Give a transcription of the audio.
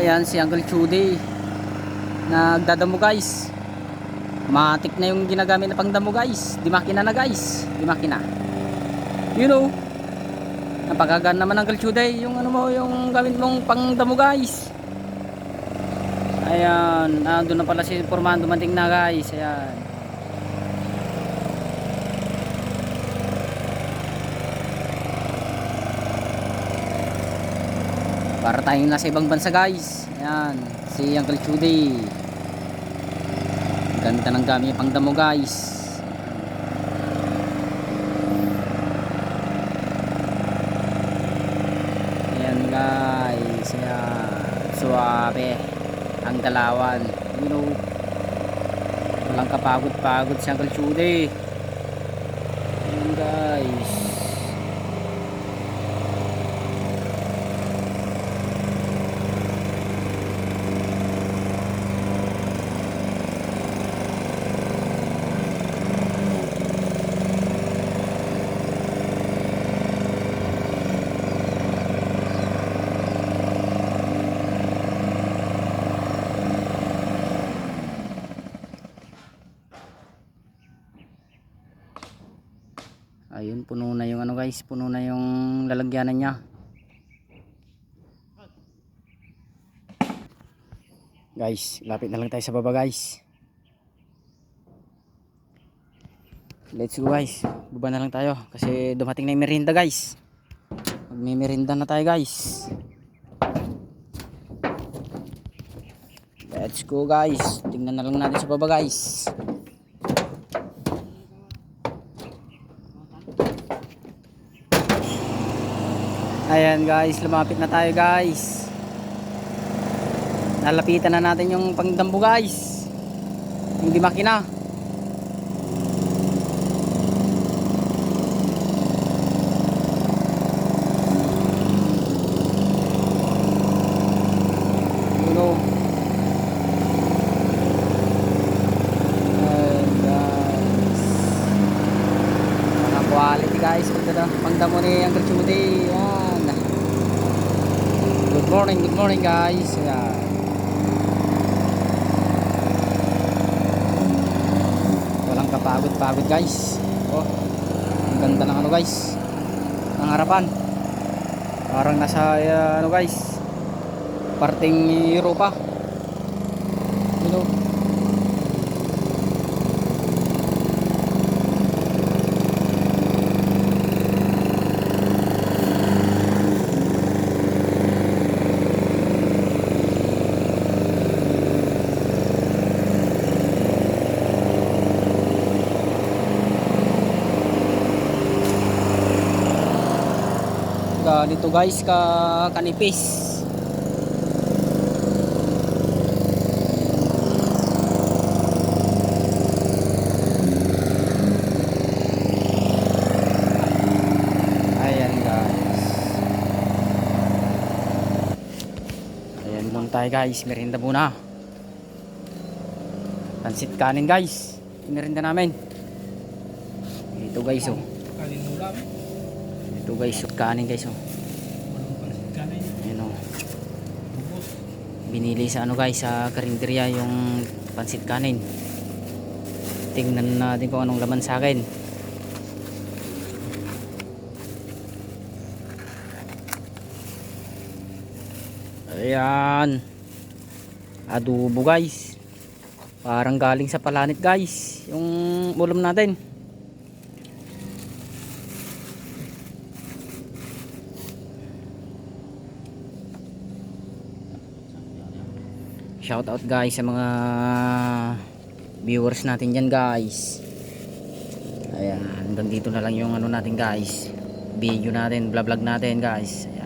Ayan si Uncle Chudy. Nagdadamo guys. Matik na yung ginagamit na pangdamo guys. Di makina na guys. Di makina. You know. Napakagan naman Uncle Chudy. Yung ano mo, yung gamit mong pangdamo guys. Ayan. Ah, doon na pala si Forman. Dumating na guys. Ayan. Para tayong nasa ibang bansa guys. Ayan, si Uncle Chudy. Ganda ng gamit pang damo guys. Ayan guys. Ayan. Suwabe. Ang dalawan. You know. Walang kapagod-pagod si Uncle Chudy. Ayan guys. Ayun, puno na yung ano guys, puno na yung lalagyanan niya. Guys, lapit na lang tayo sa baba guys. Let's go guys. Baba na lang tayo kasi dumating na yung merienda guys. Magme-merienda na tayo guys. Let's go guys. Tingnan na lang natin sa baba guys. Ayan guys, lumapit na tayo guys. Nalapitan na natin yung pangdambo guys. Yung di makina. Know. Ayan guys. Mga quality guys. Pangdamo ni Uncle Chudy. Yan. Good morning, good morning guys. Walang kapagod-pagod guys. Oh. Ang ganda ng ano guys. Ang harapan. Parang nasa uh, ano guys. Parting Europa. You know. Ganito guys ka kanipis. Tayo guys. Merinda muna. Pansit kanin guys. Merinda namin. Ito guys oh. Kanin ulam. Ito guys yung kanin guys oh. Ayan o. Bubos. Binili sa ano guys sa karinderya yung pansit kanin. Tingnan natin kung anong laman sa akin. Ayan. Adobo guys. Parang galing sa palanit guys. Yung ulam natin. Shout out guys sa mga viewers natin dyan guys. Ayan, hanggang na lang yung ano natin guys. Video natin, vlog natin guys. Ayan.